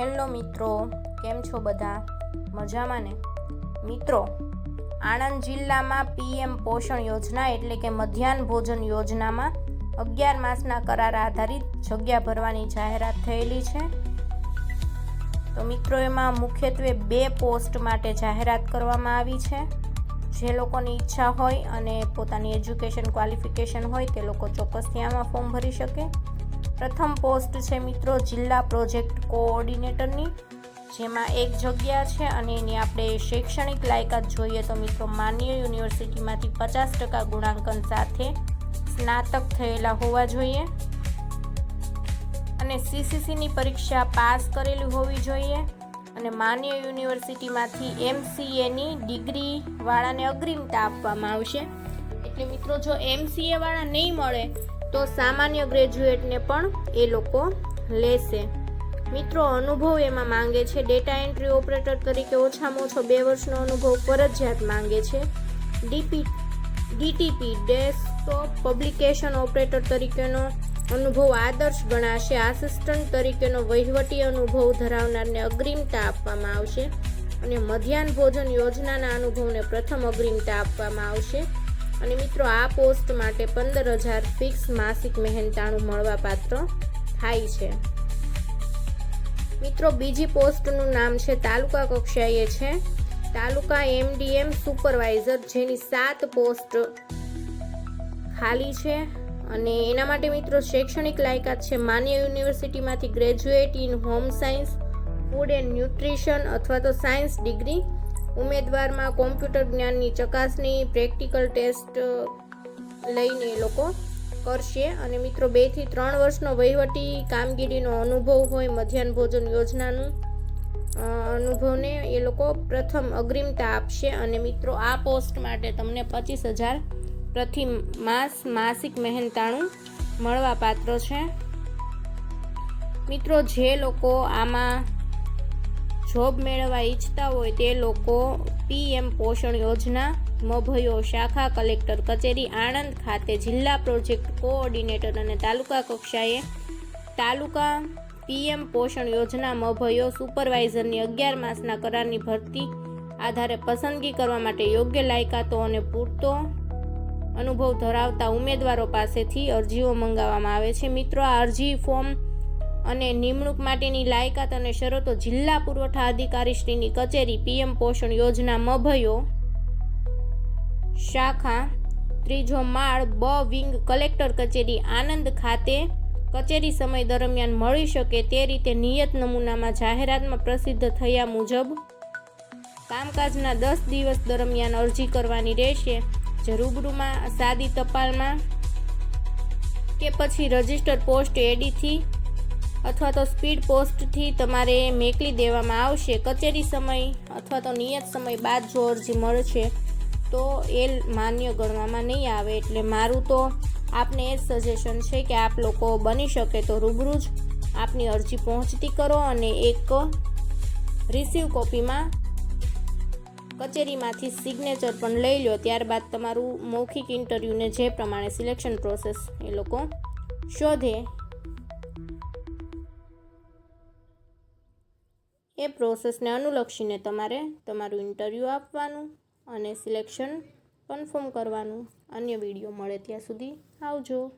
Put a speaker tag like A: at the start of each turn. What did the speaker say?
A: Hello મિત્રો, કેમ છો બધા? મજામાં ને? મિત્રો, આણંદ જિલ્લામાં પીએમ પોષણ યોજના એટલે કે મધ્યાહન ભોજન યોજનામાં અગિયાર માસના કરાર આધારિત જગ્યા ભરવાની જાહેરાત થયેલી છે. તો મિત્રો, એમાં મુખ્યત્વે બે પોસ્ટ માટે જાહેરાત કરવામાં આવી છે. જે લોકોની ઈચ્છા હોય અને પોતાની એજ્યુકેશન ક્વોલિફિકેશન હોય તે લોકો ચોક્કસથી આમાં ફોર્મ ભરી શકે. પ્રથમ પોસ્ટ છે મિત્રો જિલ્લા પ્રોજેક્ટ કોઓર્ડિનેટરની, જેમાં એક જગ્યા છે અને એની આપણે શૈક્ષણિક લાયકાત જોઈએ તો મિત્રો માન્ય યુનિવર્સિટીમાંથી પચાસ ટકા ગુણાંકન સાથે સ્નાતક થયેલા હોવા જોઈએ. અને સીસીસીની પરીક્ષા પાસ કરેલી હોવી જોઈએ. અને માન્ય યુનિવર્સિટીમાંથી એમસીએની ડિગ્રીવાળાને અગ્રિમતા આપવામાં આવશે. એટલે મિત્રો જો એમસીએ વાળા નહીં મળે તો સામાન્ય ગ્રેજ્યુએટને પણ એ લોકો લેશે. મિત્રો, અનુભવ એમાં માંગે છે. ડેટા એન્ટ્રી ઓપરેટર તરીકે ઓછામાં ઓછો બે વર્ષનો અનુભવ ફરજિયાત માંગે છે. DP, DTP, desktop publication operator તરીકેનો અનુભવ આદર્શ ગણાશે. આસિસ્ટન્ટ તરીકેનો વહીવટી અનુભવ ધરાવનારને અગ્રિમતા આપવામાં આવશે. અને મધ્યાહન ભોજન યોજનાના અનુભવને પ્રથમ અગ્રિમતા આપવામાં આવશે. અને મિત્રો, આ પોસ્ટ માટે પંદર હજાર ફિક્સ માસિક મહેનતાણું મળવાપાત્ર થાય છે. મિત્રો, બીજી પોસ્ટનું નામ છે તાલુકા કક્ષાએ છે. તાલુકા એમડીએમ સુપરવાઇઝર, જેની સાત પોસ્ટ ખાલી છે. અને એના માટે મિત્રો, શૈક્ષણિક લાયકાત છે. માન્ય યુનિવર્સિટીમાંથી graduate in home science, food and nutrition અથવા તો સાયન્સ ડિગ્રી ઉમેદવારમાં કોમ્પ્યુટર જ્ઞાનની ચકાસણી, પ્રેક્ટિકલ ટેસ્ટ લઈને એ લોકો કરશે. અને મિત્રો બેથી ત્રણ વર્ષનો વહીવટી કામગીરીનો અનુભવ હોય મધ્યાહન ભોજન યોજનાનું અનુભવને એ લોકો પ્રથમ અગ્રિમતા આપશે. અને મિત્રો, આ પોસ્ટ માટે તમને પચીસ હજાર પ્રતિ માસ માસિક મહેનતાણું મળવા પાત્ર છે. મિત્રો, જે લોકો આમાં જોબ મેળવવા ઈચ્છતા હોય તે લોકો પીએમ પોષણ યોજના, મભયો શાખા કલેક્ટર કચેરી આણંદ ખાતે જિલ્લા પ્રોજેક્ટ કોઓર્ડિનેટર અને તાલુકા કક્ષાએ તાલુકા પીએમ પોષણ યોજના, મભયો સુપરવાઇઝરની અગિયાર માસના કરારની ભરતી આધારે પસંદગી કરવા માટે યોગ્ય લાયકાતો અને પૂરતો અનુભવ ધરાવતા ઉમેદવારો પાસેથી અરજીઓ મંગાવવામાં આવે છે. મિત્રો, આ અરજી ફોર્મ અને નિમણૂક માટેની લાયકાત અને શરતો જિલ્લા પુરવઠા અધિકારી શ્રીની કચેરી પીએમ પોષણ યોજના મભયો શાખા, ત્રીજો માળ, બ વિંગ કલેક્ટર કચેરી આનંદ ખાતે કચેરી સમય દરમિયાન મળી શકે તે રીતે નિયત નમૂનામાં જાહેરાતમાં પ્રસિદ્ધ થયા મુજબ કામકાજના દસ દિવસ દરમિયાન અરજી કરવાની રહેશે. જે રૂબરૂમાં સાદી ટપાલમાં કે પછી રજિસ્ટર પોસ્ટ એડીથી અથવા તો સ્પીડ પોસ્ટથી તમારે મેકલી દેવામાં આવશે કચેરી સમય અથવા તો નિયત સમય બાદ જો અરજી મળશે, તો એ માન્ય ગણવામાં નહીં આવે. એટલે મારું તો આપને એ જ સજેશન છે કે આપ લોકો બની શકે તો રૂબરૂ જ આપની અરજી પહોંચતી કરો અને એક રિસીવ કોપીમાં કચેરીમાંથી સિગ્નેચર પણ લઈ લો. ત્યારબાદ તમારું મૌખિક ઇન્ટરવ્યૂને જે પ્રમાણે સિલેક્શન પ્રોસેસ એ લોકો શોધે. એ પ્રોસેસને અનુલક્ષીને તમારે તમારું ઇન્ટરવ્યૂ આપવાનું અને સિલેક્શન કન્ફર્મ કરવાનું. અન્ય વીડિયો મળે ત્યાં સુધી આવજો.